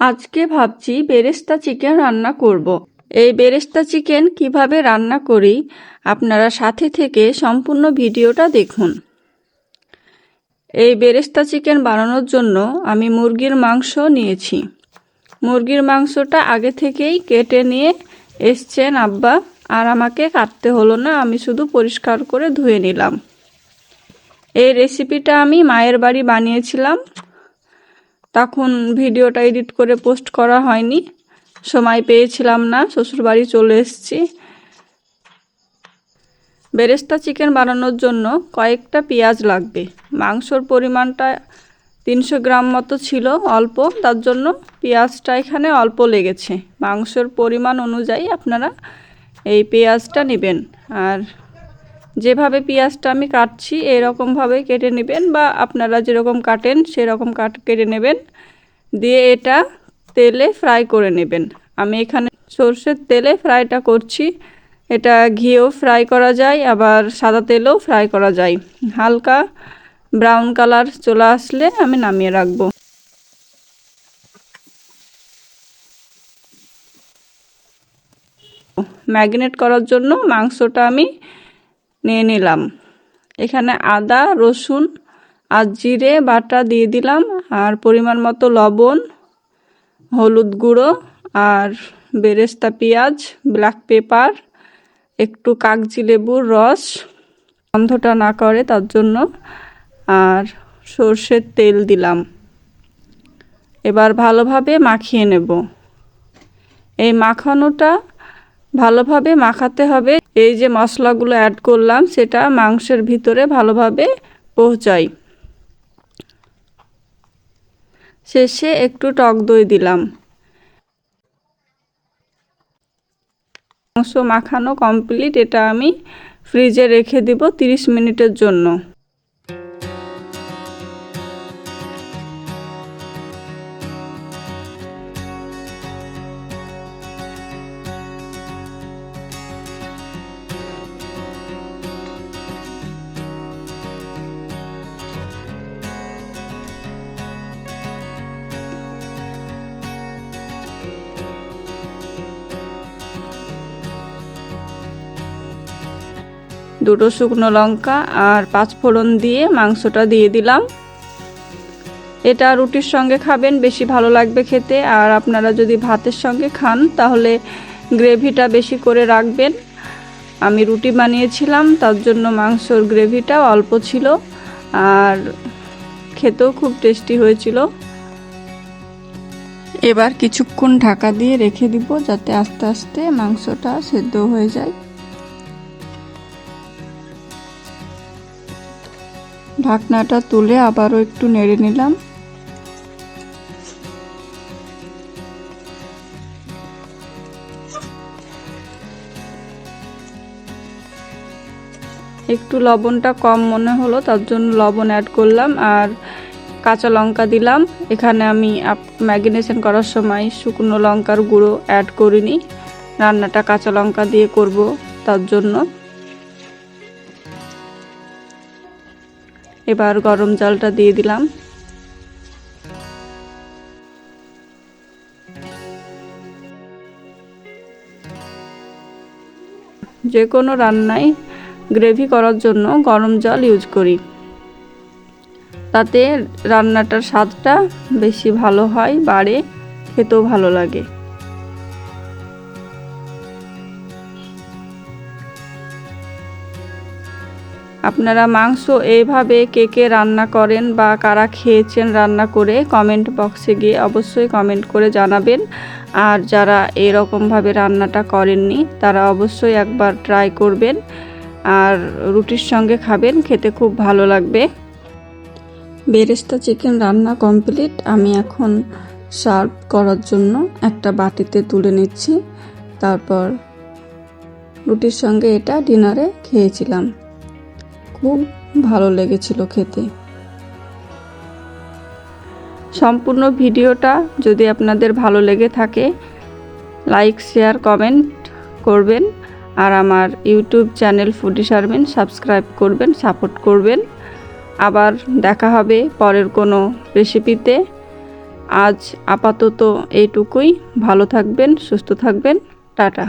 আজকে ভাবছি বেরেস্তা চিকেন রান্না করব। এই বেরেস্তা চিকেন কীভাবে রান্না করি, আপনারা সাথে থেকে সম্পূর্ণ ভিডিওটা দেখুন। এই বেরেস্তা চিকেন বানানোর জন্য আমি মুরগির মাংস নিয়েছি। মুরগির মাংসটা আগে থেকেই কেটে নিয়ে এসছেন আব্বা, আর আমাকে কাটতে হলো না, আমি শুধু পরিষ্কার করে ধুয়ে নিলাম। এই রেসিপিটা আমি মায়ের বাড়ি বানিয়েছিলাম। তখন ভিডিওটা এডিট করে পোস্ট করা হয়নি। সময় পেয়েছিলাম না, শ্বশুরবাড়ি চলে এসেছি। বেরেস্তা চিকেন বানানোর জন্য কয়েকটা পেঁয়াজ লাগবে। মাংসর পরিমাণটা তিনশো গ্রাম মতো ছিল অল্প, তার জন্য পেঁয়াজটা এখানে অল্প লেগেছে। মাংসর পরিমাণ অনুযায়ী আপনারা এই পেঁয়াজটা নেবেন। আর যেভাবে পেঁয়াজটা আমি কাটছি এরকমভাবে কেটে নেবেন বা আপনারা যেরকম কাটেন, সেরকম কাট, কেটে নেবেন। দিয়ে এটা তেলে ফ্রাই করে নেবেন। আমি এখানে সর্ষের তেলে ফ্রাইটা করছি। এটা ঘিয়েও ফ্রাই করা যায়, আবার সাদা তেলেও ফ্রাই করা যায়। হালকা ব্রাউন কালার চলে আসলে আমি নামিয়ে রাখব। ম্যাগনেট করার জন্য মাংসটা আমি নিয়ে নিলাম। এখানে আদা, রসুন আর জিরে বাটা দিয়ে দিলাম। আর পরিমাণ মতো লবণ, হলুদ গুঁড়ো আর বেরেস্তা পেঁয়াজ, ব্ল্যাক পেপার, একটু কাগজি লেবুর রস। গন্ধটা না করে তার জন্য আর সর্ষের তেল দিলাম। এবার ভালোভাবে মাখিয়ে নেব। এই মাখানোটা ভালোভাবে মাখাতে হবে। এই যে মশলাগুলো অ্যাড করলাম, সেটা মাংসের ভিতরে ভালোভাবে পৌঁছাই। শেষে একটু টক দই দিলাম। মাংস মাখানো কমপ্লিট এটা আমি ফ্রিজে রেখে দিব 30 মিনিটের জন্য। দুটো শুকনো লঙ্কা আর পাঁচ ফোড়ন দিয়ে মাংসটা দিয়ে দিলাম। এটা রুটির সঙ্গে খাবেন, বেশি ভালো লাগবে খেতে। আর আপনারা যদি ভাতের সঙ্গে খান, তাহলে গ্রেভিটা বেশি করে রাখবেন। আমি রুটি বানিয়েছিলাম, তার জন্য মাংসর গ্রেভিটা অল্প ছিল। আর খেতেও খুব টেস্টি হয়েছিল। এবার কিছুক্ষণ ঢাকা দিয়ে রেখে দিব, যাতে আস্তে আস্তে মাংসটা সেদ্ধ হয়ে যায়। ঢাকনাটা তুলে আবারও একটু নেড়ে নিলাম। একটু লবণটা কম মনে হলো, তার জন্য লবণ অ্যাড করলাম আর কাঁচা লঙ্কা দিলাম। এখানে আমি ম্যাগিনেশন করার সময় শুকনো লঙ্কার গুঁড়ো অ্যাড করিনি। রান্নাটা কাঁচা লঙ্কা দিয়ে করব তার জন্য। এবার গরম জলটা দিয়ে দিলাম। যে কোনো রান্নায় গ্রেভি করার জন্য গরম জল ইউজ করি। তাতে রান্নাটার স্বাদটা বেশি ভালো হয়, বাড়ে, খেতেও ভালো লাগে। আপনারা মাংস এইভাবে কে কে রান্না করেন বা কারা খেয়েছেন রান্না করে কমেন্ট বক্সে গিয়ে অবশ্যই কমেন্ট করে জানাবেন। আর যারা এরকমভাবে রান্নাটা করেননি, তারা অবশ্যই একবার ট্রাই করবেন। আর রুটির সঙ্গে খাবেন, খেতে খুব ভালো লাগবে। বেরেস্তা চিকেন রান্না কমপ্লিট আমি এখন সার্ভ করার জন্য একটা বাটিতে তুলে নিচ্ছি। তারপর রুটির সঙ্গে এটা ডিনারে খেয়েছিলাম। খুব ভালো লেগেছিল খেতে। সম্পূর্ণ ভিডিওটা যদি আপনাদের ভালো লেগে থাকে লাইক শেয়ার কমেন্ট করবেন আর আমার ইউটিউব চ্যানেল ফুডি সারবেন সাবস্ক্রাইব করবেন সাপোর্ট করবেন। আবার দেখা হবে পরের কোনো রেসিপিতে আজ আপাতত এইটুকুই। ভালো থাকবেন, সুস্থ থাকবেন। টাটা।